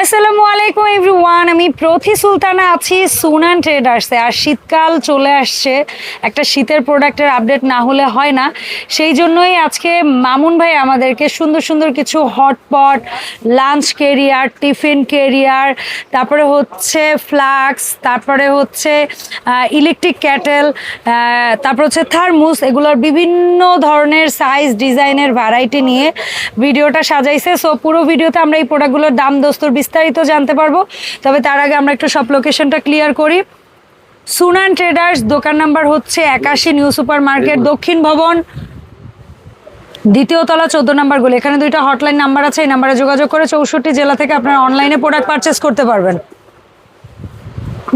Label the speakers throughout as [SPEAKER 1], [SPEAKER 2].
[SPEAKER 1] আসসালামু আলাইকুম এভরিওয়ান আমি প্রথি সুলতানা আছি সুনান ট্রেডার্সে আর শীতকাল চলে আসছে। একটা শীতের প্রোডাক্টের আপডেট না হলে হয় না। সেই জন্যই আজকে মামুন ভাই আমাদেরকে সুন্দর সুন্দর কিছু hotpot lunch carrier tiffin carrier তারপরে হচ্ছে ফ্লাক্স তারপরে হচ্ছে ইলেকট্রিক ক্যাটেল তারপর হচ্ছে থার্মুস এগুলোর বিভিন্ন ধরনের সাইজ ডিজাইনের ভ্যারাইটি নিয়ে ভিডিওটা সাজাইছে। সো পুরো ভিডিওতে আমরা এই প্রোডাক্টগুলোর দাম দস্তর বিস্তারিত জানতে পারব। তবে তার আগে আমরা একটু সব লোকেশনটা ক্লিয়ার করি। সুনান ট্রেডার্স দোকান নাম্বার হচ্ছে একাশি নিউ সুপার মার্কেট দক্ষিণ ভবন। দ্বিতীয় তলা, চোদ্দ নাম্বারগুলো। এখানে দুইটা হটলাইন নাম্বার আছে, এই নাম্বারে যোগাযোগ করে চৌষট্টি জেলা থেকে আপনারা অনলাইনে প্রোডাক্ট পারচেস করতে পারবেন।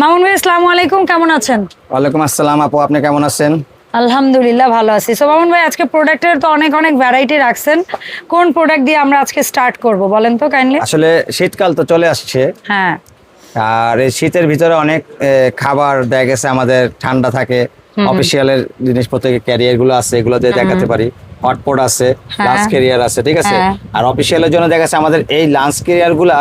[SPEAKER 1] মামুন ভাই, আসসালামু আলাইকুম, কেমন আছেন?
[SPEAKER 2] ওয়ালাইকুম আসসালাম আপু, আপনি কেমন আছেন?
[SPEAKER 1] আলহামদুলিল্লাহ ভালো আছি। সো মামুন ভাই আজকে প্রোডাক্টের তো অনেক অনেক ভ্যারাইটি রাখছেন। কোন প্রোডাক্ট দিয়ে আমরা আজকে স্টার্ট করব বলেন তো কাইন্ডলি
[SPEAKER 2] আসলে শীতকাল তো চলে আসছে।
[SPEAKER 1] হ্যাঁ।
[SPEAKER 2] আর এই শীতের ভিতরে অনেক খাবার দেয়া গেছে আমাদের ঠান্ডা থাকে। অফিসিয়ালের জিনিসপত্র ক্যারিয়ারগুলো আছে এগুলো দিয়ে দেখাতে পারি। হটপট আছে
[SPEAKER 1] হ্যাঁ।
[SPEAKER 2] লাঞ্চ ক্যারিয়ার আছে ঠিক আছে?
[SPEAKER 1] হ্যাঁ।
[SPEAKER 2] আর অফিসিয়ালের জন্য দেখা যাচ্ছে আমাদের এই লাঞ্চ ক্যারিয়ারগুলা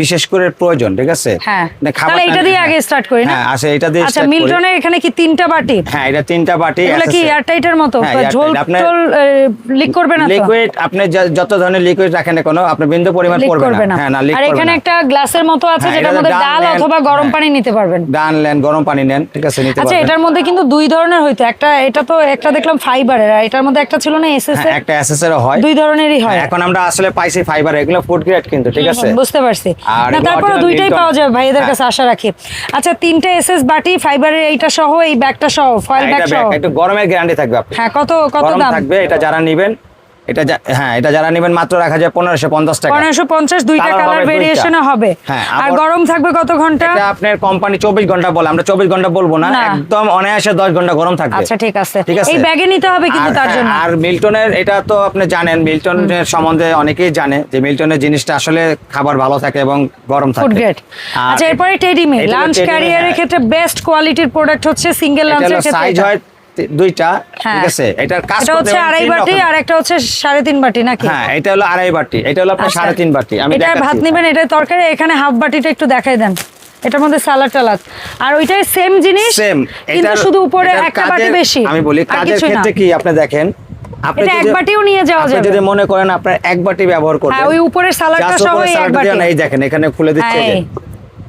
[SPEAKER 2] বিশেষ করে প্রয়োজন ঠিক আছে?
[SPEAKER 1] হ্যাঁ।
[SPEAKER 2] মানে
[SPEAKER 1] এটা দিয়ে আগে
[SPEAKER 2] হ্যাঁ।
[SPEAKER 1] স্টার্ট করি না?
[SPEAKER 2] হ্যাঁ আচ্ছা এটা দিয়ে
[SPEAKER 1] আচ্ছা মিল্টনের এখানে কি তিনটা বাটি?
[SPEAKER 2] হ্যাঁ এটা তিনটা বাটি
[SPEAKER 1] এগুলো কি এয়ারটাইটের মতো?
[SPEAKER 2] হ্যাঁ,
[SPEAKER 1] ঝোল টোল লিক করবে না তো?
[SPEAKER 2] লিকুইড আপনি যত ধরনের লিকুইড রাখেন কোনো আপনি বিন্দু পরিমাণ পড়বে না। হ্যাঁ না লিক
[SPEAKER 1] আর এখানে একটা গ্লাসের মতো আছে
[SPEAKER 2] হ্যাঁ,
[SPEAKER 1] যেটার মধ্যে
[SPEAKER 2] ডাল
[SPEAKER 1] অথবা গরম
[SPEAKER 2] হ্যাঁ।
[SPEAKER 1] পানি নিতে পারবেন।
[SPEAKER 2] ডান নেন গরম পানি নেন ঠিক আছে নিতে
[SPEAKER 1] আচ্ছা এটার মধ্যে কিন্তু দুই ধরনের হইতো। একটা এটা তো একটা দেখলাম ফাইবারের আর এটার মধ্যে একটা ছিল না এসএস
[SPEAKER 2] হ্যাঁ, এসএসএর হয়।
[SPEAKER 1] দুই ধরনেরই হয়।
[SPEAKER 2] এখন আমরা আসলে পাইছি ফাইবার এগুলো ফুড গ্রেড কিন্তু ঠিক আছে?
[SPEAKER 1] বুঝতে পারছি। না তারপরে দুইটাই পাওয়া যাবে ভাইদের। কাছে আশা রাখি। আচ্ছা তিনটে এসএস বাটি ফাইবারের এইটা সহ এই ব্যাগটা সহ ফয়েল ব্যাগ সহ।
[SPEAKER 2] একটু গরমের গ্যারান্টি থাকবে আপনি
[SPEAKER 1] হ্যাঁ কত কত দাম?
[SPEAKER 2] থাকবে এটা যারা নেবেন এটা হ্যাঁ এটা যারা নেবেন মাত্র রাখা যায় পনেরোশো পঞ্চাশ টাকা।
[SPEAKER 1] পনেরোশো পঞ্চাশ দুইটা কালার
[SPEAKER 2] হবে
[SPEAKER 1] হবে।
[SPEAKER 2] হ্যাঁ,
[SPEAKER 1] আর গরম থাকবে কত ঘণ্টা?
[SPEAKER 2] এটা আপনার কোম্পানি চব্বিশ ঘণ্টা বলে আমরা চব্বিশ ঘণ্টা বলব না। একদম অনায়াসে দশ ঘণ্টা গরম থাকবে।
[SPEAKER 1] আচ্ছা ঠিক আছে। এই ব্যাগে নিতে হবে কিন্তু তার
[SPEAKER 2] হ্যাঁ,
[SPEAKER 1] জন্য।
[SPEAKER 2] আর মিল্টনের এটা তো আপনি জানেন মিল্টনের সম্বন্ধে অনেকেই জানে যে মিল্টনের জিনিসটা আসলে খাবার ভালো থাকে এবং গরম থাকে।
[SPEAKER 1] ফুড গ্রেড আচ্ছা এরপরে টেডি মে লাঞ্চ ক্যারিয়ারের। ক্ষেত্রে বেস্ট কোয়ালিটির প্রোডাক্ট হচ্ছে সিঙ্গেল লাঞ্চের ক্ষেত্রে
[SPEAKER 2] সাইজ হয় দুইটা
[SPEAKER 1] হ্যাঁ।
[SPEAKER 2] ঠিক আছে? এটার কাজ
[SPEAKER 1] এটা হচ্ছে আড়াই বাটি আর একটা হচ্ছে সাড়ে তিন বাটি নাকি?
[SPEAKER 2] হ্যাঁ এটা হলো আড়াই বাটি। এটা হলো আপনার
[SPEAKER 1] আচ্ছা।
[SPEAKER 2] সাড়ে তিন বাটি। আমি
[SPEAKER 1] এটার ভাত নেবেন এটা তরকারি এখানে হাফ বাটিটা একটু দেখাই দেন। এটার মধ্যে সালাদ টালাদ। আর ওইটাই সেম জিনিস
[SPEAKER 2] সেম
[SPEAKER 1] কিন্তু শুধু উপরে একটা বাটি বেশি
[SPEAKER 2] আমি বলি কাজের ক্ষেত্রে কি আপনি দেখেন আপনি
[SPEAKER 1] এক বাটিও নিয়ে যাওয়া যাবে।
[SPEAKER 2] যদি মনে করেন আপনার এক বাটি ব্যবহার করবেন।
[SPEAKER 1] হ্যাঁ ওই উপরের সালাদটা সহ এক বাটি।
[SPEAKER 2] এই দেখেন এখানে খুলে দিচ্ছে।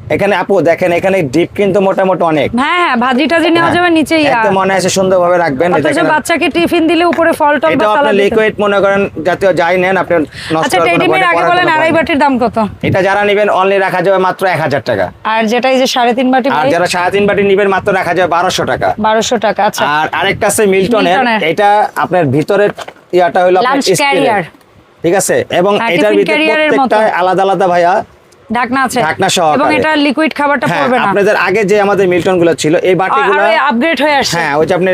[SPEAKER 2] এখানে আপু দেখেন এখানে ডিপ কিন্তু মোটামুটি অনেক।
[SPEAKER 1] হ্যাঁ হ্যাঁ ভাজি টাজি নেওয়া
[SPEAKER 2] হ্যাঁ,
[SPEAKER 1] যাবে নিচে ইয়া
[SPEAKER 2] একদম মনে আছে সুন্দরভাবে রাখবেন
[SPEAKER 1] অথচ বাচ্চাকে টিফিন দিলে উপরে ফল টল বা
[SPEAKER 2] এটা আপনি
[SPEAKER 1] সালাদ
[SPEAKER 2] লিকুইড মনে করেন জাতীয় যাই নেন আপনি নষ্ট
[SPEAKER 1] আচ্ছা
[SPEAKER 2] কোনো
[SPEAKER 1] টেডিমের আগে বলেন আড়াই বাটির দাম কত?
[SPEAKER 2] এটা যারা নেবেন অনলি রাখা যাবে মাত্র এক হাজার টাকা।
[SPEAKER 1] আর যেটা এই যে সাড়ে তিন বাটি
[SPEAKER 2] আর যারা সাড়ে তিন বাটি নিবেন মাত্র রাখা যাবে বারোশো টাকা।
[SPEAKER 1] বারোশো টাকা আচ্ছা।
[SPEAKER 2] আর আরেকটা আছে মিল্টনের। এটা আপনার ভিতরের ইয়াটা হলো আপনার
[SPEAKER 1] carrier।
[SPEAKER 2] ঠিক আছে? এবং
[SPEAKER 1] হ্যাঁ,
[SPEAKER 2] এটার ভিতরে প্রত্যেকটা আলাদা আলাদা ভাইয়া
[SPEAKER 1] ঢাকনা আছে।
[SPEAKER 2] ঢাকনা সহকারে।
[SPEAKER 1] এবং এটা লিকুইড খাবারটা
[SPEAKER 2] হ্যাঁ
[SPEAKER 1] পড়বে না।
[SPEAKER 2] আপনাদের আগে যে আমাদের মিল্টনগুলো ছিল এই বাটিগুলো
[SPEAKER 1] আর আপগ্রেড হয়ে আসছে।
[SPEAKER 2] হ্যাঁ ওই যে আপনার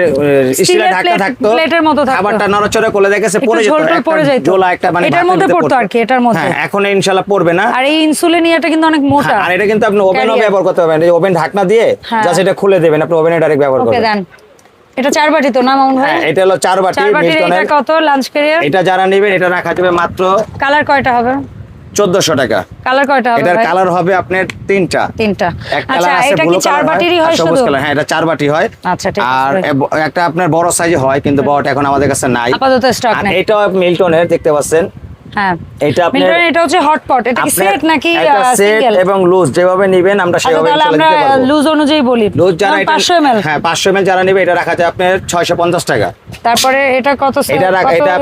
[SPEAKER 2] স্টিলের ঢাকনা থাকতো।
[SPEAKER 1] প্লেটের মতো থাকতো।
[SPEAKER 2] খাবারটা নড়াচড়া দেখেছে পড়ে যেত একটা
[SPEAKER 1] পড়ে।
[SPEAKER 2] ঝোলা একটা মানে
[SPEAKER 1] এটার মধ্যে পড়তো আর কি, এটার মধ্যে।
[SPEAKER 2] হ্যাঁ এখন ইনশাআল্লাহ পড়বে না।
[SPEAKER 1] আর এই ইনসুলিনিয়াটা কিন্তু অনেক মোটা।
[SPEAKER 2] হ্যাঁ, আর এটা কিন্তু আপনি ওভেনও ব্যবহার করতে পারবেন। এই ওভেন ঢাকনা দিয়ে
[SPEAKER 1] হ্যাঁ।
[SPEAKER 2] জাস্ট এটা খুলে দেবেন আপনি ওভেনে ডাইরেক্ট ব্যবহার
[SPEAKER 1] ওকে
[SPEAKER 2] করবেন।
[SPEAKER 1] দেন। এটা চার বাটি তো না মামুন ভাই?
[SPEAKER 2] হ্যাঁ এটা হলো চার বাটি
[SPEAKER 1] বাটির এটা
[SPEAKER 2] মিল্টনের
[SPEAKER 1] কত লাঞ্চ ক্যারিয়ার
[SPEAKER 2] এটা যারা নেবেন এটা রাখা যাবে মাত্র
[SPEAKER 1] কালার কয়টা হবে?
[SPEAKER 2] চোদ্দশো টাকা।
[SPEAKER 1] কালার কয়টা হবে
[SPEAKER 2] এটার কালার হবে আপনার তিনটা।
[SPEAKER 1] তিনটা। আচ্ছা এটা কি চার বাটিরই হয় শুধু?
[SPEAKER 2] কালার হ্যাঁ এটা চার বাটি হয়।
[SPEAKER 1] আচ্ছা, ঠিক
[SPEAKER 2] আর একটা আপনার বড় সাইজে হয় কিন্তু বড়টা এখন আমাদের কাছে নাই।
[SPEAKER 1] আপাতত স্টক নেই।
[SPEAKER 2] এটা মিল্টনের দেখতে পাচ্ছেন?
[SPEAKER 1] হ্যাঁ।
[SPEAKER 2] এটা আপনার
[SPEAKER 1] এটা হচ্ছে হটপট এটা কি সেট নাকি সিঙ্গেল
[SPEAKER 2] এবং লুজ যেভাবে নেবেন আমরা
[SPEAKER 1] আচ্ছা
[SPEAKER 2] সেভাবে চলে দিতে পারব।
[SPEAKER 1] লুজ অনুযায়ী বলি।
[SPEAKER 2] লুজ যারা এটা
[SPEAKER 1] 500 ml
[SPEAKER 2] হ্যাঁ 500 ml যারা নেবে এটা রাখা যায় আপনার 650 টাকা।
[SPEAKER 1] তারপরে এটা কত
[SPEAKER 2] এটা রাখ- এটা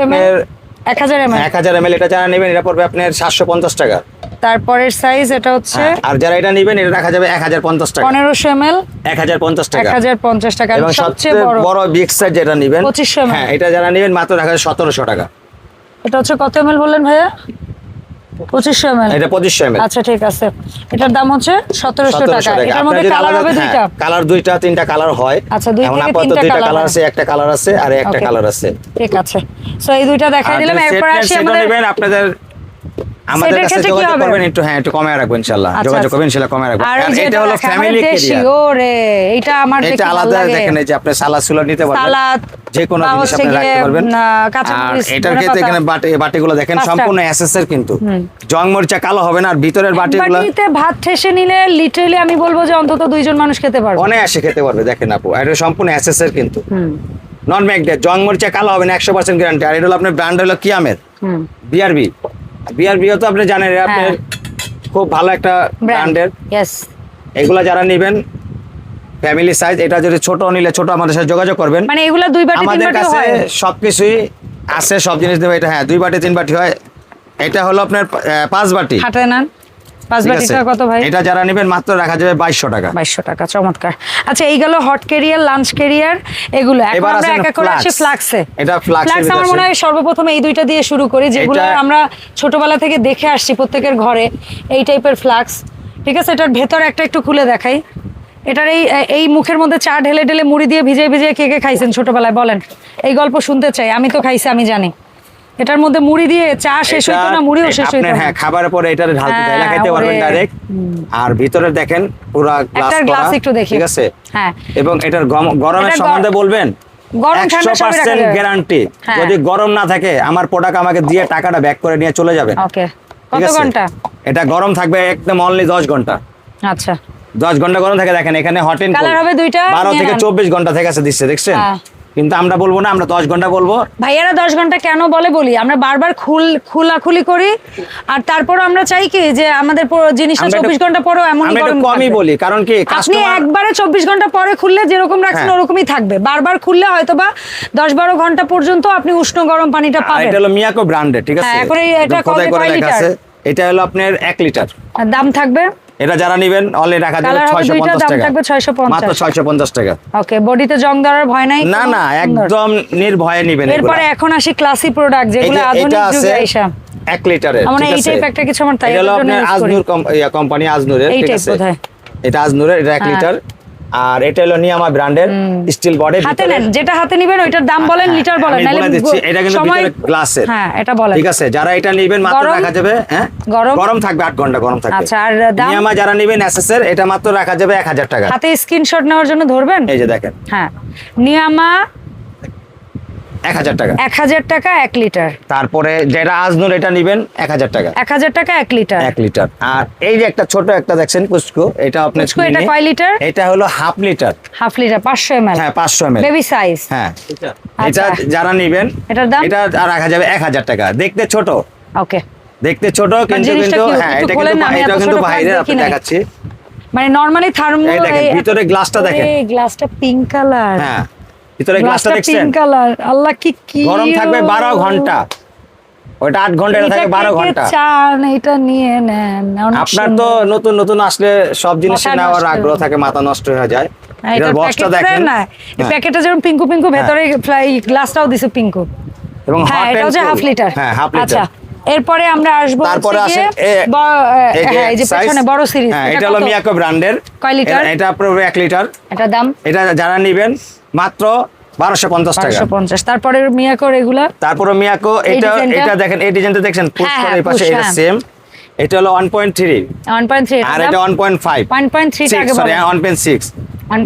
[SPEAKER 1] ml?
[SPEAKER 2] আপনার
[SPEAKER 1] 1000 ml
[SPEAKER 2] 1000 ml এটা যারা নেবেন এটা পড়বে আপনার 750 টাকা।
[SPEAKER 1] তারপরের সাইজ এটা হচ্ছে
[SPEAKER 2] হ্যাঁ, আর যারা এটা নেবেন এটা রাখা যাবে 1050 টাকা।
[SPEAKER 1] 1500 ml
[SPEAKER 2] 1050 টাকা।
[SPEAKER 1] 1050 টাকা।
[SPEAKER 2] এবং
[SPEAKER 1] সবচেয়ে
[SPEAKER 2] সবচেয়ে
[SPEAKER 1] বড়
[SPEAKER 2] বিগ সাইজ যেটা নেবেন
[SPEAKER 1] পঁচিশশো
[SPEAKER 2] হ্যাঁ এটা যারা নেবেন মাত্র রাখা যাবে 1700 টাকা।
[SPEAKER 1] এটা হচ্ছে কত ml বললেন ভাইয়া? 2500 ml
[SPEAKER 2] এটা 2500 ml
[SPEAKER 1] আচ্ছা ঠিক আছে। এটার দাম হচ্ছে 1700 টাকা। এটার মধ্যে কালার হবে দুইটা।
[SPEAKER 2] কালার দুইটা তিনটা কালার হয়।
[SPEAKER 1] আচ্ছা, দুই থেকে তিনটা
[SPEAKER 2] কালার আছে একটা কালার আছে আর একটা কালার আছে।
[SPEAKER 1] ঠিক আছে। সো এই দুইটা দেখাই
[SPEAKER 2] আর
[SPEAKER 1] দিলাম। এরপর আসি আমাদের
[SPEAKER 2] আপনাদের আমাদের কাছে যোগাযোগ করবেন একটু হ্যাঁ একটু কমে রাখব ইনশাল্লাহ
[SPEAKER 1] আচ্ছা,
[SPEAKER 2] যোগাযোগ
[SPEAKER 1] আচ্ছা।
[SPEAKER 2] করবেন ইনশাল্লাহ কমে রাখব
[SPEAKER 1] আর
[SPEAKER 2] আর
[SPEAKER 1] এই যে
[SPEAKER 2] এটা হলো ফ্যামিলি কেরিয়ার
[SPEAKER 1] ওরে এটা আমার
[SPEAKER 2] এটা আলাদা। দেখেন এই যে আপনি সালাদ সুলাদ নিতে পারবেন।
[SPEAKER 1] সালাদ
[SPEAKER 2] যে কোনো জিনিস আপনি রাখতে পারবেন। আর এটার ক্ষেত্রে এখানে বাটি বাটিগুলো দেখেন। সম্পূর্ণ এসএসএর কিন্তু। জং মরিচা কালো হবে না আর ভিতরের বাটিগুলো
[SPEAKER 1] বাটিতে ভাত ঠেসে নিলে লিটারেলি আমি বলব যে অন্তত দুইজন মানুষ খেতে পারবে।
[SPEAKER 2] অনেক আসে খেতে পারবে দেখেন আপু। এটা সম্পূর্ণ এসএসএর কিন্তু। নন ম্যাগনেট জং মরিচা কালো হবে না একশো পার্সেন্ট গ্যারান্টি আর এটা হলো আপনার ব্র্যান্ড হলো কিয়ামের। বিআরবি বিআরবিও তো আপনি জানেন এটা আপনার খুব ভালো একটা ব্র্যান্ডের এগুলা যারা নেবেন ফ্যামিলি সাইজ এটা যদি ছোট নিলে ছোট আমাদের সাথে যোগাযোগ করবেন।
[SPEAKER 1] মানে এগুলা দুই বাটি তিন
[SPEAKER 2] আমাদের
[SPEAKER 1] বাটি
[SPEAKER 2] কাছে
[SPEAKER 1] হয়?
[SPEAKER 2] সবকিছুই আছে সব জিনিস দেবে এটা হ্যাঁ দুই বাটি তিন বাটি হয়। এটা হলো আপনার পাঁচ বাটি।
[SPEAKER 1] হাতে নেন? কত ভাই?
[SPEAKER 2] এটা যারা নেবেন মাত্র রাখা যাবে বাইশশো টাকা।
[SPEAKER 1] বাইশশো টাকা চমৎকার। আচ্ছা এই গেল হট ক্যারিয়ার লাঞ্চ ক্যারিয়ার এগুলো। এখন আমরা এক এক করে আসি ফ্লাক্সে
[SPEAKER 2] এটা
[SPEAKER 1] ফ্লাক্স আমার মনে হয় সর্বপ্রথম এই দুইটা দিয়ে শুরু করি যেগুলো আমরা ছোটবেলা থেকে দেখে আসছি প্রত্যেকের ঘরে এই টাইপের ফ্লাক্স ঠিক আছে এটার ভেতর একটা একটু খুলে দেখাই। এটার এই এই মুখের মধ্যে চা ঢেলে ঢেলে মুড়ি দিয়ে ভিজিয়ে ভিজিয়ে কে কে খাইছেন ছোটবেলায় বলেন। এই গল্প শুনতে চাই আমি তো খাইছি আমি জানি। এটার মধ্যে মুড়ি দিয়ে চা শেষ হইতো না? মুড়িও শেষ হইতো
[SPEAKER 2] হ্যাঁ খাবারের পরে এটা ঢালতে চাইলে খেতে পারবেন ডাইরেক্ট আর ভিতরে দেখেন পুরো গ্লাস
[SPEAKER 1] গ্লাস একটু দেখি।
[SPEAKER 2] ঠিক আছে?
[SPEAKER 1] হ্যাঁ।
[SPEAKER 2] এবং এটার গরমের সম্বন্ধে বলবেন
[SPEAKER 1] গরম ঠান্ডা
[SPEAKER 2] গ্যারান্টি। যদি গরম না থাকে আমার প্রোডাক্ট আমাকে দিয়ে টাকাটা ব্যাক করে নিয়ে চলে যাবে।
[SPEAKER 1] ওকে। কত? ঘণ্টা?
[SPEAKER 2] এটা গরম থাকবে একদম অনলি দশ ঘণ্টা।
[SPEAKER 1] আচ্ছা।
[SPEAKER 2] দশ ঘণ্টা গরম থাকে দেখেন এখানে হট এন্ড
[SPEAKER 1] Colour হবে দুইটা,
[SPEAKER 2] বারো
[SPEAKER 1] নিয়ে
[SPEAKER 2] থেকে
[SPEAKER 1] নেন।
[SPEAKER 2] চব্বিশ ঘণ্টা থেকে আছে দিচ্ছে দেখছেন?
[SPEAKER 1] হ্যাঁ।
[SPEAKER 2] কিন্তু আমরা বলব না আমরা দশ ঘণ্টা বলব।
[SPEAKER 1] ভাইয়ারা দশ ঘণ্টা কেন বলে বলি? আমরা বারবার খুল খোলাখুলি করি আর তারপর আমরা চাই কি যে আমাদের জিনিসটা চব্বিশ ঘণ্টা পরেও গরম
[SPEAKER 2] কমই বলি কারণ কি
[SPEAKER 1] আপনি একবারে চব্বিশ ঘণ্টা পরে খুললে যেরকম রাখছেন
[SPEAKER 2] হ্যাঁ।
[SPEAKER 1] ওরকমই থাকবে। বারবার খুললে হয়তো বা দশ বারো ঘণ্টা পর্যন্ত আপনি উষ্ণ গরম পানিটা পাবেন।
[SPEAKER 2] এটা হলো মিয়াকো ব্র্যান্ডের ঠিক আছে?
[SPEAKER 1] হ্যাঁ, এখন এই- এটা কত- লিটার?
[SPEAKER 2] এটা হলো আপনার এক লিটার।
[SPEAKER 1] দাম থাকবে?
[SPEAKER 2] এটা যারা নেবেন অনলি টাকা
[SPEAKER 1] দুইটা
[SPEAKER 2] পঞ্চাশ টাকা।
[SPEAKER 1] থাকবে 650
[SPEAKER 2] মাত্র
[SPEAKER 1] পঞ্চাশ
[SPEAKER 2] ছয়শো পঞ্চাশ টাকা।
[SPEAKER 1] ওকে বডিতে জং ধরার ভয় নাই?
[SPEAKER 2] না না। একদম নির্ভয়ে নেবেন
[SPEAKER 1] এরপরে এখন আসি ক্লাসি প্রোডাক্ট যেগুলো আধুনিক যুগে আইসা।
[SPEAKER 2] এক লিটারের মানে
[SPEAKER 1] এই টাইপ একটা কিছু আমার তাই
[SPEAKER 2] এটা হলো আপনার আজনুর কোম্পানি আজনুরের ঠিক আছে? এটা আজনুরের এটা এক
[SPEAKER 1] হ্যাঁ।
[SPEAKER 2] লিটার। আর এটা হলো নিয়ামা ব্র্যান্ডের স্টিল বডি
[SPEAKER 1] হাতে নেন যেটা হাতে নেবেন ওইটার দাম বলেন লিটার বলেন
[SPEAKER 2] নালে দিচ্ছি এটা কিন্তু ভিতরে গ্লাসের
[SPEAKER 1] হ্যাঁ এটা বলেন।
[SPEAKER 2] ঠিক আছে যারা এটা নেবেন মাত্র রাখা যাবে হ্যাঁ?
[SPEAKER 1] গরম?
[SPEAKER 2] গরম থাকবে 8 ঘণ্টা গরম থাকবে।
[SPEAKER 1] আচ্ছা, আর দাম?
[SPEAKER 2] নিয়ামা যারা নেবেন এসএসআর এটা মাত্র রাখা যাবে এক হাজার টাকা।
[SPEAKER 1] হাতে স্ক্রিনশট নেওয়ার জন্য ধরবেন?
[SPEAKER 2] এই যে দেখেন।
[SPEAKER 1] হ্যাঁ। নিয়ামা
[SPEAKER 2] এক হাজার টাকা।
[SPEAKER 1] এক হাজার টাকা এক লিটার।
[SPEAKER 2] তারপরে যেটা আজনুর এটা নেবেন এক হাজার টাকা।
[SPEAKER 1] এক হাজার টাকা এক লিটার।
[SPEAKER 2] এক লিটার। আর এই যে একটা ছোট একটা দেখছেন পুস্কো এটা
[SPEAKER 1] কয় লিটার?
[SPEAKER 2] এটা হলো হাফ লিটার।
[SPEAKER 1] হাফ লিটার পাঁচশো এম
[SPEAKER 2] হ্যাঁ পাঁচশো এম
[SPEAKER 1] বেবি সাইজ।
[SPEAKER 2] হ্যাঁ।
[SPEAKER 1] আচ্ছা।
[SPEAKER 2] এটা যারা নেবেন
[SPEAKER 1] এটার দাম?
[SPEAKER 2] এটা আর রাখা যাবে এক হাজার টাকা। দেখতে ছোট।
[SPEAKER 1] ওকে।
[SPEAKER 2] দেখতে ছোট কিন্তু কিন্তু হ্যাঁ
[SPEAKER 1] একটু
[SPEAKER 2] এটা কিন্তু এটা কিন্তু বাইরে আপনি দেখাচ্ছি।
[SPEAKER 1] মানে নরমালি থার্মো
[SPEAKER 2] এই ভিতরে গ্লাসটা দেখেন।
[SPEAKER 1] এই গ্লাসটা পিঙ্ক কালার
[SPEAKER 2] হ্যাঁ। ভিতরে গ্লাসটা দেখছেন?
[SPEAKER 1] পিঙ্ক কালার আল্লাহ কি কি
[SPEAKER 2] গরম থাকবে বারো ঘণ্টা। ওইটা আট ঘণ্টা এটা থাকে বারো ঘণ্টা।
[SPEAKER 1] চান এটা নিয়ে নেন
[SPEAKER 2] আপনার তো নতুন নতুন আসলে সব জিনিস নেওয়ার আগ্রহ থাকে মাথা নষ্ট হয়ে যায়। এটার
[SPEAKER 1] এটার
[SPEAKER 2] বক্সটা দেখেন।
[SPEAKER 1] না। প্যাকেটটা যেমন পিঙ্কু পিঙ্কু ভেতরে ফ্লাই গ্লাসটাও দিছে পিঙ্কু
[SPEAKER 2] এবং
[SPEAKER 1] হ্যাঁ এটা হচ্ছে হাফ লিটার
[SPEAKER 2] হ্যাঁ হাফ
[SPEAKER 1] আচ্ছা।
[SPEAKER 2] লিটার
[SPEAKER 1] এরপরে আমরা আসব
[SPEAKER 2] তারপরে
[SPEAKER 1] আসে
[SPEAKER 2] এই যে
[SPEAKER 1] হ্যাঁ, পেছনে বড় সিরিজ
[SPEAKER 2] হ্যাঁ, এটা হলো মিয়াকো ব্র্যান্ডের।
[SPEAKER 1] কয় লিটার?
[SPEAKER 2] এটা পুরো 1 লিটার।
[SPEAKER 1] এটা দাম?
[SPEAKER 2] এটা যারা নেবেন মাত্র 1250 টাকা।
[SPEAKER 1] 1250 তারপরে মিয়াকো এগুলা
[SPEAKER 2] তারপরে মিয়াকো এটা এটা দেখেন এই ডিজাইনটা দেখেন
[SPEAKER 1] হ্যাঁ,
[SPEAKER 2] পুশ
[SPEAKER 1] করে
[SPEAKER 2] এই পাশে এটা সেম এটা হলো
[SPEAKER 1] 1.3 1.3
[SPEAKER 2] আর এটা
[SPEAKER 1] 1.5 1.3 টাকা
[SPEAKER 2] সরি
[SPEAKER 1] 1.6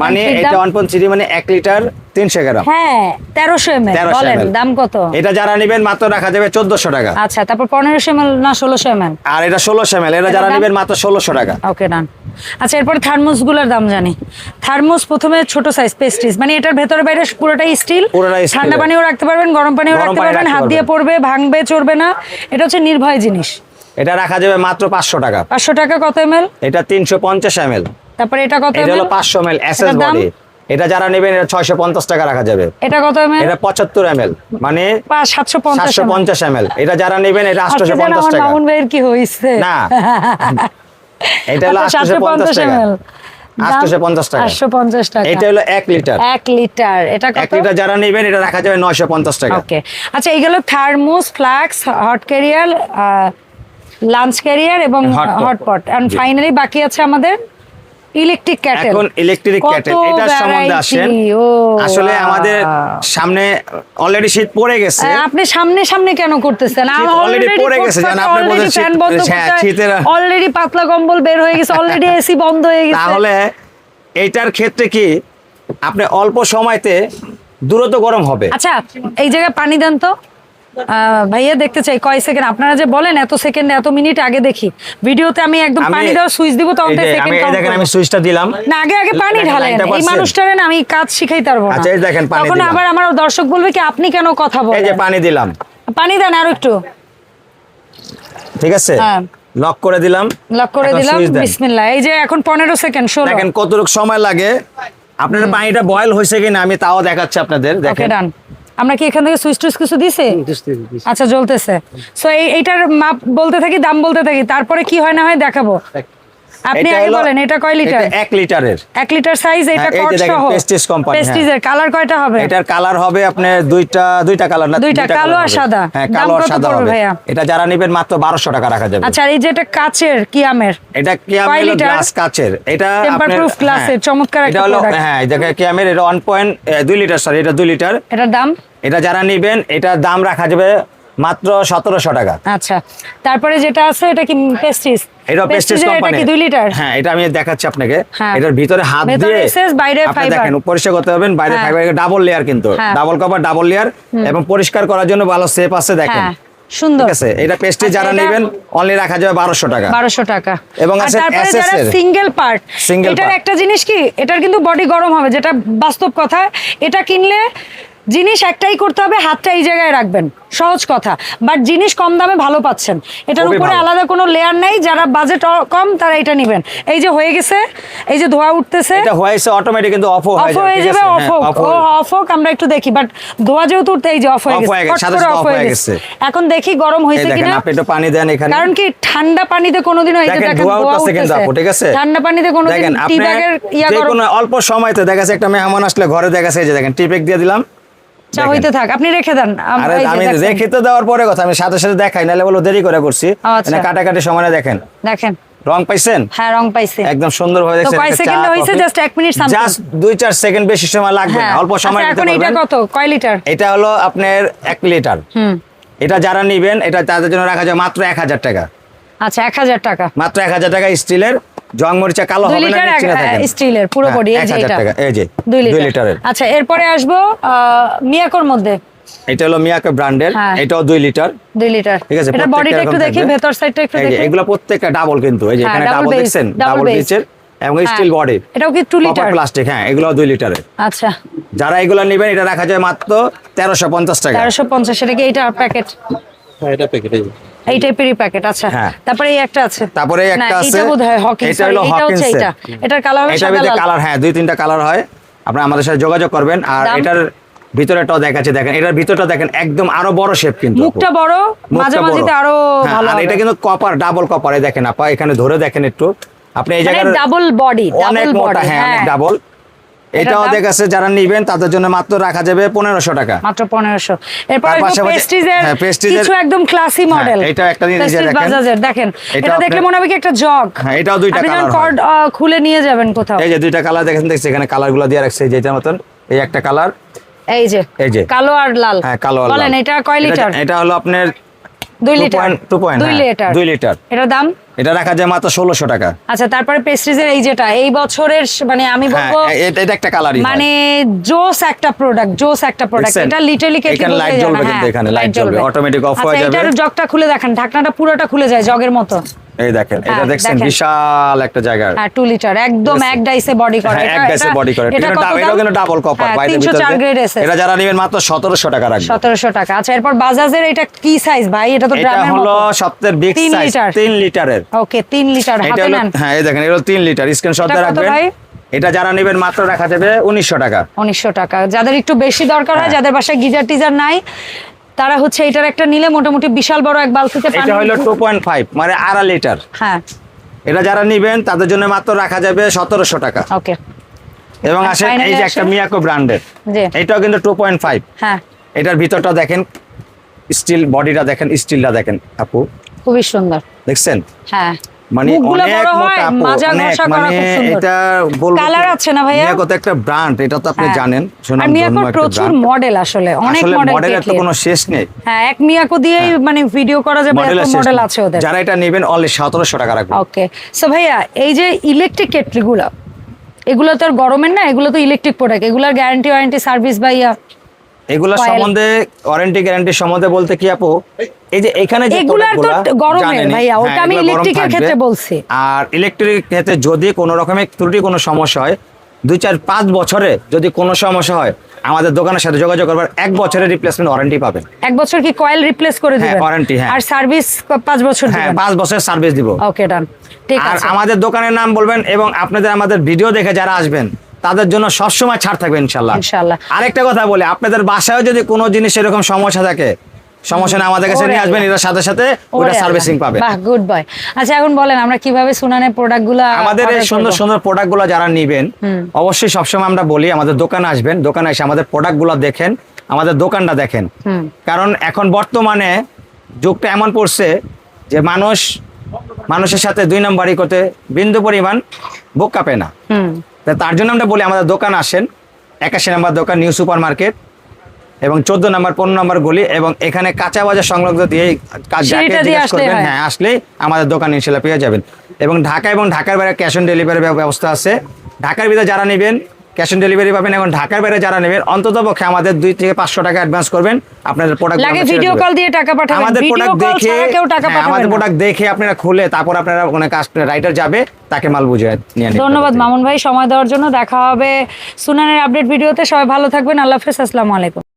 [SPEAKER 2] মানে এটা ওয়ান পয়েন্ট থ্রি মানে এক লিটার তিনশো গ্রাম।
[SPEAKER 1] হ্যাঁ তেরোশো এম বলেন দাম কত?
[SPEAKER 2] এটা যারা নেবেন মাত্র রাখা যাবে চোদ্দশো টাকা।
[SPEAKER 1] আচ্ছা তারপর পনেরোশো এম না ষোলোশো এম
[SPEAKER 2] আর এটা ষোলোশো এম এটা যারা? নেবেন মাত্র ষোলোশো টাকা।
[SPEAKER 1] ওকে ডান আচ্ছা এরপরে থার্মোসগুলোর দাম জানি। থার্মোস প্রথমে ছোট সাইজ পেস্টিস মানে এটার ভেতরে বাইরে পুরোটাই স্টিল ঠান্ডা পানিও রাখতে পারবেন গরম পানিও রাখতে পারবেন হাত দিয়ে পড়বে ভাঙবে চড়বে না। এটা হচ্ছে নির্ভয় জিনিস।
[SPEAKER 2] এটা রাখা যাবে মাত্র পাঁচশো টাকা।
[SPEAKER 1] পাঁচশো টাকা কত এম এল
[SPEAKER 2] এটা তিনশো পঞ্চাশ এম এল
[SPEAKER 1] তারপরে এটা কত
[SPEAKER 2] এটা হলো পাঁচশো এম এল এস এস
[SPEAKER 1] এটার দাম?
[SPEAKER 2] বডি এটা যারা নেবেন এটা ছয়শো পঞ্চাশ টাকা রাখা যাবে।
[SPEAKER 1] এটা কত এল
[SPEAKER 2] এটা পঁচাত্তর এম এল মানে
[SPEAKER 1] সাতশো পঞ্চাশ
[SPEAKER 2] সাতশো পঞ্চাশ এম এটা যারা নেবেন এটা আটশোশো পঞ্চাশ টাকা।
[SPEAKER 1] মামুন ভাইয়ের কি হয়েছে?
[SPEAKER 2] না। এটা হলো
[SPEAKER 1] আচ্ছা,
[SPEAKER 2] আটশোশো পঞ্চাশ
[SPEAKER 1] 750
[SPEAKER 2] টাকা।
[SPEAKER 1] ml
[SPEAKER 2] আটশোশো পঞ্চাশ টাকা।
[SPEAKER 1] আটশো পঞ্চাশ টাকা।
[SPEAKER 2] এটা হলো লিটার
[SPEAKER 1] লিটার এটা
[SPEAKER 2] লিটার যারা নেবেন এটা রাখা যাবে নয়শো পঞ্চাশ টাকা।
[SPEAKER 1] ওকে আচ্ছা এইগুলো thermos flask hot carrier lunch carrier এবং। হটপট এন্ড ফাইনালি বাকি আছে আমাদের? ইলেকট্রিক ক্যাটেল
[SPEAKER 2] এখন ইলেকট্রিক ক্যাটেল এটার সম্বন্ধে আসেন। আসলে আমাদের সামনে অলরেডি শীত পড়ে গেছে।
[SPEAKER 1] আপনি সামনে সামনে কেন করতেছেন?
[SPEAKER 2] already পড়ে গেছে, জান, আপনি বলছেন
[SPEAKER 1] ফ্যান বন্ধ
[SPEAKER 2] হ্যাঁ, শীতের-
[SPEAKER 1] অলরেডি পাতলা কম্বল বের হয়ে গেছে অলরেডি এসি বন্ধ হয়ে গেছে।
[SPEAKER 2] তাহলে এইটার ক্ষেত্রে কি আপনি অল্প সময়তে দ্রুত গরম হবে?
[SPEAKER 1] আচ্ছা এই জায়গায় পানি দেন তো। ভাইয়া দেখতে চাই কয় সেকেন্ড আপনারা যে বলেন এত সেকেন্ড এত মিনিট আগে দেখি। ভিডিওতে আমি একদম পানি দেওয়ার সুইচ দিব তখন
[SPEAKER 2] আমি দেখেন আমি সুইচটা দিলাম।
[SPEAKER 1] না আগে আগে পানি ঢালেন। এই? মানুষটারে না আমি কাজ শিখাই পারব না।
[SPEAKER 2] আচ্ছা, এই দেখেন পানি
[SPEAKER 1] তখন আবার আমার দর্শক বলবে কি আপনি কেন কথা বলেন এই
[SPEAKER 2] যে পানি দিলাম।
[SPEAKER 1] পানি দেন আর একটু।
[SPEAKER 2] ঠিক আছে?
[SPEAKER 1] হ্যাঁ।
[SPEAKER 2] লক করে দিলাম।
[SPEAKER 1] লক করে দিলাম। বিসমিল্লাহ। এই যে এখন পনেরো সেকেন্ড ষোলো।
[SPEAKER 2] দেখেন কতটুকু সময় লাগে। আপনার পানিটা বয়েল হয়েছে কিনা আমি তাও দেখাচ্ছি আপনাদের।
[SPEAKER 1] ওকে
[SPEAKER 2] দেখেন।
[SPEAKER 1] ডান আমরা কি এখান থেকে সুইচ টুইচ কিছু দিছে? আচ্ছা জ্বলতেছে। সো এইটার মাপ বলতে থাকি দাম বলতে থাকি তারপরে কি হয় না হয় দেখাবো। আপনি
[SPEAKER 2] এটা
[SPEAKER 1] আগে বলেন এটা কয় লিটার?
[SPEAKER 2] এটা এক লিটারের।
[SPEAKER 1] এক লিটার সাইজ এটা
[SPEAKER 2] হ্যাঁ,
[SPEAKER 1] কট সহ
[SPEAKER 2] Prestige company, হ্যাঁ।
[SPEAKER 1] প্রেস্টিজের কালার কয়টা হবে?
[SPEAKER 2] এটার কালার হবে আপনার দুইটা দুইটা কালার না
[SPEAKER 1] দুইটা, কালো আর সাদা।
[SPEAKER 2] হ্যাঁ কালো আর সাদা হবে। এটা যারা নেবেন মাত্র বারোশো টাকা রাখা যাবে।
[SPEAKER 1] আচ্ছা এই যে এটা কাচের কি আমের?
[SPEAKER 2] এটা কি
[SPEAKER 1] কয়
[SPEAKER 2] গ্লাস কাচের? এটা
[SPEAKER 1] proof glass
[SPEAKER 2] হ্যাঁ,
[SPEAKER 1] চমৎকার একটা
[SPEAKER 2] এটা হলো
[SPEAKER 1] product।
[SPEAKER 2] হ্যাঁ এটা কি আমের? এটা ওয়ান পয়েন্ট দুই লিটার সরি এটা দুই লিটার।
[SPEAKER 1] এটার দাম?
[SPEAKER 2] এটা যারা নেবেন এটার দাম রাখা যাবে মাত্র সতেরোশো টাকা।
[SPEAKER 1] আচ্ছা তারপরে যেটা আছে এটা কি পেস্টিস
[SPEAKER 2] এটা প্রেস্টিজ
[SPEAKER 1] এটা কি দুই লিটার
[SPEAKER 2] হ্যাঁ এটা আমি দেখাচ্ছি আপনাকে।
[SPEAKER 1] হ্যাঁ।
[SPEAKER 2] এটার ভিতরে হাত দিয়ে
[SPEAKER 1] বাইরে
[SPEAKER 2] আপনি দেখেন পরিষ্কার করতে পারবেন বাইরে। ফাইবার ডাবল লেয়ার কিন্তু।
[SPEAKER 1] হ্যাঁ।
[SPEAKER 2] ডাবল কভার ডাবল লেয়ার এবং পরিষ্কার করার জন্য ভালো আছে দেখেন।
[SPEAKER 1] হ্যাঁ সুন্দর।
[SPEAKER 2] ঠিক আছে? এটা পেস্টে
[SPEAKER 1] আচ্ছা,
[SPEAKER 2] যারা নেবেন অনলি রাখা যাবে টাকা।
[SPEAKER 1] টাকা।
[SPEAKER 2] এবং আছে
[SPEAKER 1] তারপরে
[SPEAKER 2] এর।
[SPEAKER 1] সিঙ্গেল পার্ট
[SPEAKER 2] Single
[SPEAKER 1] এটার একটা জিনিস কি এটার কিন্তু বডি গরম হবে যেটা বাস্তব কথা। এটা কিনলে জিনিস একটাই করতে হবে হাতটা এই জায়গায় রাখবেন। সহজ কথা। বাট জিনিস কম দামে ভালো পাচ্ছেন। এটার উপরে আলাদা কোনো লেয়ার নাই যারা বাজেট কম তারা এটা নেবেন। এই যে হয়ে গেছে এই যে ধোয়া উঠতেছে।
[SPEAKER 2] এটা হয়েছে অটোমেটিক কিন্তু অফ
[SPEAKER 1] অফ হয়ে যাবে অফ অফ হোক আমরা একটু দেখি। বাট ধোয়া যেহেতু উঠতে এই যে অফ হয়ে গেছে।
[SPEAKER 2] হয়ে গেছে,
[SPEAKER 1] off হয়ে
[SPEAKER 2] হয়ে
[SPEAKER 1] গেছে।
[SPEAKER 2] গেছে।
[SPEAKER 1] এখন দেখি গরম হয়েছে কিনা।
[SPEAKER 2] আপনি একটু পানি দেন এখানে।
[SPEAKER 1] কারণ কি ঠান্ডা পানিতে কোনোদিনও এই যে
[SPEAKER 2] দেখেন ধোয়া উঠতেছে কিন্তু আপু ঠিক আছে?
[SPEAKER 1] ঠান্ডা পানিতে কোনোদিন টি ব্যাগের ইয়া গরম
[SPEAKER 2] অল্প সময়তে দেখা যাচ্ছে একটা মেহমান আসলে ঘরে দেখা যাচ্ছে এই যে দেখেন টিপেক দিয়ে দিলাম।
[SPEAKER 1] চা হইতে থাক আপনি রেখে দেন।
[SPEAKER 2] আরে আমি রেখে তো দেওয়ার পরে কথা আমি সাথে সাথে দেখাই বলো দেরি করে করছি।
[SPEAKER 1] আচ্ছা।
[SPEAKER 2] মানে কাটাকাটি সময় দেখেন।
[SPEAKER 1] দেখেন।
[SPEAKER 2] রং পাইছেন?
[SPEAKER 1] হ্যাঁ রং পাইছে।
[SPEAKER 2] একদম দেখছেন
[SPEAKER 1] কয় সেকেন্ড হয়েছে জাস্ট এক মিনিট সামথিং
[SPEAKER 2] জাস্ট দুই চার সেকেন্ড বেশি সময় লাগবে না
[SPEAKER 1] হ্যাঁ।
[SPEAKER 2] অল্প সময়
[SPEAKER 1] আচ্ছা, এখন এটা কত? কয় লিটার?
[SPEAKER 2] এটা হলো আপনার এক লিটার।
[SPEAKER 1] হুম।
[SPEAKER 2] এটা যারা নিবেন এটা তাদের জন্য রাখা যায় মাত্র এক হাজার টাকা।
[SPEAKER 1] আচ্ছা এক হাজার টাকা।
[SPEAKER 2] মাত্র এক হাজার টাকা স্টিলের। জং মরিচা কালো হবে না নিশ্চিন্তে থাকেন।
[SPEAKER 1] স্টিলের পুরো
[SPEAKER 2] হ্যাঁ,
[SPEAKER 1] বডি এই যে এটা।
[SPEAKER 2] এই যে
[SPEAKER 1] দুই
[SPEAKER 2] দুই
[SPEAKER 1] লিটার।
[SPEAKER 2] লিটারের।
[SPEAKER 1] আচ্ছা এরপরে আসব মিয়াকোর মধ্যে।
[SPEAKER 2] এটা হলো মিয়াকে ব্র্যান্ডের
[SPEAKER 1] হ্যাঁ।
[SPEAKER 2] এটাও দুই লিটার।
[SPEAKER 1] দুই লিটার।
[SPEAKER 2] ঠিক আছে
[SPEAKER 1] এটা বডিটা একটু দেখি ভেতর সাইডটা একটু দেখি।
[SPEAKER 2] এগুলো প্রত্যেকটা ডাবল কিন্তু এই যে
[SPEAKER 1] হ্যাঁ,
[SPEAKER 2] এখানে ডাবল দেখছেন ডাবল। বিচের এবং
[SPEAKER 1] হ্যাঁ,
[SPEAKER 2] স্টিল বডি
[SPEAKER 1] এটাও কি টু লিটার
[SPEAKER 2] প্লাস্টিক হ্যাঁ এগুলো দুই লিটারের।
[SPEAKER 1] আচ্ছা।
[SPEAKER 2] যারা এগুলো নেবেন এটা রাখা যায় মাত্র তেরোশো পঞ্চাশ টাকা।
[SPEAKER 1] তেরোশো পঞ্চাশ এটা কি এইটা প্যাকেট
[SPEAKER 3] এটা প্যাকেট
[SPEAKER 1] এই টাইপেরই প্যাকেট আচ্ছা।
[SPEAKER 2] হ্যাঁ।
[SPEAKER 1] তারপরে এই একটা আছে।
[SPEAKER 2] তারপরে একটা আছে।
[SPEAKER 1] এটা বোধহয় হকিং
[SPEAKER 2] এটা হলো
[SPEAKER 1] এটা এটা এটার কালার হবে সাদা লাল।
[SPEAKER 2] কালার হ্যাঁ দুই তিনটা কালার হয়। আপনারা আমাদের সাথে যোগাযোগ করবেন। আর? এটার ভিতরেটাও দেখাচ্ছে দেখেন এটার ভিতরটা দেখেন একদম আরও বড় শেপ কিন্তু।
[SPEAKER 1] মুখটা বড় মাঝামাঝিতে আরও
[SPEAKER 2] হ্যাঁ,
[SPEAKER 1] ভালো
[SPEAKER 2] আর এটা কিন্তু কপার ডাবল কপারে দেখেন আপা এখানে ধরে দেখেন একটু। আপনি এই জায়গায়
[SPEAKER 1] ডাবল বডি
[SPEAKER 2] অনেক
[SPEAKER 1] ডাবল
[SPEAKER 2] মোটা
[SPEAKER 1] বডি
[SPEAKER 2] হ্যাঁ অনেক
[SPEAKER 1] হ্যাঁ।
[SPEAKER 2] ডাবল এটাও
[SPEAKER 1] দাম?
[SPEAKER 2] দেখাচ্ছে যারা নিবেন তাদের জন্য মাত্র রাখা যাবে পনেরোশো টাকা।
[SPEAKER 1] মাত্র পনেরোশো। এরপর প্রেস্টিজের
[SPEAKER 2] হ্যাঁ,
[SPEAKER 1] কিছু একদম ক্লাসি মডেল
[SPEAKER 2] এটা একটা জিনিস যে দেখেন।
[SPEAKER 1] দেখেন।
[SPEAKER 2] এটা
[SPEAKER 1] এটা দেখলে মনে হবে কি একটা জগ
[SPEAKER 2] হ্যাঁ, এটাও দুইটা colour
[SPEAKER 1] কর্ড খুলে নিয়ে যাবেন কোথাও।
[SPEAKER 2] এই যে দুইটা কালার দেখেন দেখছি এখানে কালারগুলো দিয়ে রাখছে যেটার মতন। এই একটা কালার
[SPEAKER 1] এই যে
[SPEAKER 2] এই যে।
[SPEAKER 1] কালো আর লাল।
[SPEAKER 2] হ্যাঁ কালো আর
[SPEAKER 1] বলেন এটা কয় লিটার
[SPEAKER 2] এটা হলো আপনার 2
[SPEAKER 1] লিটার?
[SPEAKER 2] 2
[SPEAKER 1] দুই
[SPEAKER 2] হ্যাঁ,
[SPEAKER 1] লিটার।
[SPEAKER 2] দুই লিটার।
[SPEAKER 1] এটার দাম?
[SPEAKER 2] এটা রাখা যায় মাত্র টাকা।
[SPEAKER 1] আচ্ছা তারপরে পেস্ট্রিজের এই যেটা এই বছরের মানে আমি
[SPEAKER 2] হ্যাঁ
[SPEAKER 1] বলব
[SPEAKER 2] এটা একটা কালারই
[SPEAKER 1] মানে জোস একটা প্রোডাক্ট জোস একটা প্রোডাক্ট এটা লিটারলি কেটে
[SPEAKER 2] এখানে light জ্বলবে কিন্তু এখানে, light জ্বলবে, automatic off হয়ে
[SPEAKER 1] আচ্ছা এটার জগটা খুলে দেখেন ঢাকনাটা পুরোটা খুলে যায় জগের মতো।
[SPEAKER 2] এই দেখেন এটা
[SPEAKER 1] হ্যাঁ,
[SPEAKER 2] দেখছেন বিশাল একটা জায়গা।
[SPEAKER 1] হ্যাঁ লিটার একদম এক ডাইসে বডি করে।
[SPEAKER 2] হ্যাঁ, এক গাছে বডি করে।
[SPEAKER 1] এটা
[SPEAKER 2] এটা কিন্তু ডাবল কপার ভিতরে এটা যারা নেবেন মাত্র সতেরোশো টাকা রাখবে।
[SPEAKER 1] সতেরোশো টাকা। আচ্ছা এরপর বাজাজের এটা কি সাইজ ভাই? এটা তো
[SPEAKER 2] এটা হলো বিগ সাইজ লিটারের
[SPEAKER 1] ওকে লিটার হাতে নেন।
[SPEAKER 2] হ্যাঁ এই দেখেন এটা লিটার স্ক্রিনশট
[SPEAKER 1] এটা
[SPEAKER 2] দিয়ে রাখবেন।
[SPEAKER 1] ভাই?
[SPEAKER 2] এটা যারা নেবেন মাত্র রাখা যাবে উনিশশো টাকা।
[SPEAKER 1] উনিশশো টাকা। যাদের একটু বেশি দরকার হয়
[SPEAKER 2] হ্যাঁ।
[SPEAKER 1] যাদের বাসায় গিজার টিজার নাই তারা হচ্ছে এটার একটা নিলে মোটামুটি বিশাল বড় এক বালতিতে পানি
[SPEAKER 2] এটা হলো টু পয়েন্ট ফাইভ মানে আড়াই লিটার।
[SPEAKER 1] হ্যাঁ।
[SPEAKER 2] এটা যারা নিবেন তাদের জন্য মাত্র রাখা যাবে সতেরোশো টাকা।
[SPEAKER 1] ওকে।
[SPEAKER 2] এবং
[SPEAKER 1] finally
[SPEAKER 2] এই যে একটা মিয়াকো ব্র্যান্ডের
[SPEAKER 1] জি।
[SPEAKER 2] এটাও কিন্তু টু পয়েন্ট ফাইভ
[SPEAKER 1] হ্যাঁ।
[SPEAKER 2] এটার ভিতরটা দেখেন স্টিল বডিটা দেখেন স্টিলটা দেখেন আপু।
[SPEAKER 1] খুবই সুন্দর।
[SPEAKER 2] দেখছেন?
[SPEAKER 1] হ্যাঁ।
[SPEAKER 2] মানে অনেক মোটা মানে এটা বলব
[SPEAKER 1] Colour আছে না ভাইয়া?
[SPEAKER 2] মিয়াকো একটা ব্র্যান্ড এটা তো আপনি
[SPEAKER 1] হ্যাঁ।
[SPEAKER 2] জানেন
[SPEAKER 1] আর
[SPEAKER 2] সুনামধন্য
[SPEAKER 1] প্রচুর মডেল আসলে অনেক
[SPEAKER 2] আসলে
[SPEAKER 1] মডেল
[SPEAKER 2] তো কোনো শেষ নেই।
[SPEAKER 1] হ্যাঁ এক মিয়াকো দিয়েই মানে ভিডিও করা যাবে এত মডেল
[SPEAKER 2] নেই।
[SPEAKER 1] আছে ওদের।
[SPEAKER 2] যারা এটা নেবেন অনলি টাকা রাখবেন।
[SPEAKER 1] ওকে সো ভাইয়া এই যে ইলেকট্রিক কেটলিগুলো এগুলো তো আর গরমের না এগুলো তো ইলেকট্রিক প্রোডাক্ট এগুলোর গ্যারান্টি ওয়ারেন্টি সার্ভিস বা ইয়া
[SPEAKER 2] এগুলো সম্বন্ধে ওয়ারেন্টি গ্যারান্টি সম্বন্ধে বলতে কি আপু? এই যে এখানে যে
[SPEAKER 1] এগুলার তো গরমের ভাইয়া, ওটা
[SPEAKER 2] হ্যাঁ,
[SPEAKER 1] আমি। ক্ষেত্রে বলছি।
[SPEAKER 2] আর ইলেকট্রিক ক্ষেত্রে যদি কোনো রকমের ত্রুটি কোনো সমস্যা হয় দুই চার পাঁচ বছরে যদি কোনো সমস্যা হয় আমাদের দোকানের সাথে যোগাযোগ করবার এক বছরের রিপ্লেসমেন্ট ওয়ারেন্টি পাবেন।
[SPEAKER 1] এক বছর কি কয়েল রিপ্লেস করে
[SPEAKER 2] হ্যাঁ,
[SPEAKER 1] দিবেন?
[SPEAKER 2] warranty, হ্যাঁ।
[SPEAKER 1] আর সার্ভিস পাঁচ বছর
[SPEAKER 2] হ্যাঁ পাঁচ বছরের সার্ভিস দিব।
[SPEAKER 1] ওকে ডান ঠিক
[SPEAKER 2] আর আমাদের দোকানের নাম বলবেন এবং আপনাদের আমাদের ভিডিও দেখে যারা আসবেন তাদের জন্য সবসময় ছাড় থাকবে ইনশাল্লাহ। আরেকটা কথা বলে আপনাদের বাসায় যদি কোনো জিনিস এরকম সমস্যা থাকে সমস্যা না আমাদের কাছে নিয়ে আসবেন। সাথে সাথে ওটা সার্ভিসিং পাবে।
[SPEAKER 1] বাহ গুড বয় আচ্ছা এখন বলেন আমরা কীভাবে সুনানের প্রোডাক্টগুলো
[SPEAKER 2] আমাদের এই সুন্দর সুন্দর প্রোডাক্টগুলো যারা নিবেন অবশ্যই সবসময় আমরা বলি আমাদের দোকানে আসবেন দোকানে এসে আমাদের প্রোডাক্টগুলো দেখেন আমাদের দোকানটা দেখেন। কারণ এখন বর্তমানে যুগটা এমন পড়ছে যে মানুষ মানুষের সাথে দুই নম্বরই করতে বিন্দু পরিমাণ বুক কাঁপে না
[SPEAKER 1] হুম।
[SPEAKER 2] তা তার জন্য আমরা বলি আমাদের দোকান আসেন একাশি নাম্বার দোকান নিউ সুপার মার্কেট এবং চোদ্দ নাম্বার পনেরো নাম্বার গলি এবং এখানে কাঁচা বাজার সংলগ্ন দিয়ে কাজ করবেন
[SPEAKER 1] হ্যাঁ।
[SPEAKER 2] আসলে আমাদের দোকান ইনশাল্লাহ পেয়ে যাবেন। এবং ঢাকা এবং ঢাকার বাইরে ক্যাশ অন ডেলিভারি ব্যবস্থা আছে। ঢাকার ভিতরে যারা নেবেন ক্যাশ অন ডেলিভারি পাবেন এবং ঢাকার বাইরে যারা নেবেন অন্তত পক্ষে আমাদের দুই থেকে পাঁচশো টাকা অ্যাডভান্স করবেন। আপনাদের প্রোডাক্ট
[SPEAKER 1] লাগে ভিডিও কল দিয়ে টাকা পাঠাবেন।
[SPEAKER 2] আমাদের প্রোডাক্ট দেখে
[SPEAKER 1] কেউ টাকা
[SPEAKER 2] হ্যাঁ, আমাদের প্রোডাক্ট দেখে আপনারা খুলে তারপর আপনারা ওখানে কাস্টমার রাইটার যাবে তাকে মাল বুঝে নিয়ে
[SPEAKER 1] ধন্যবাদ মামুন ভাই সময় দেওয়ার জন্য। দেখা হবে সুনানের আপডেট ভিডিওতে সবাই ভালো থাকবেন। আল্লাহ হাফেজ। আসসালামু আলাইকুম।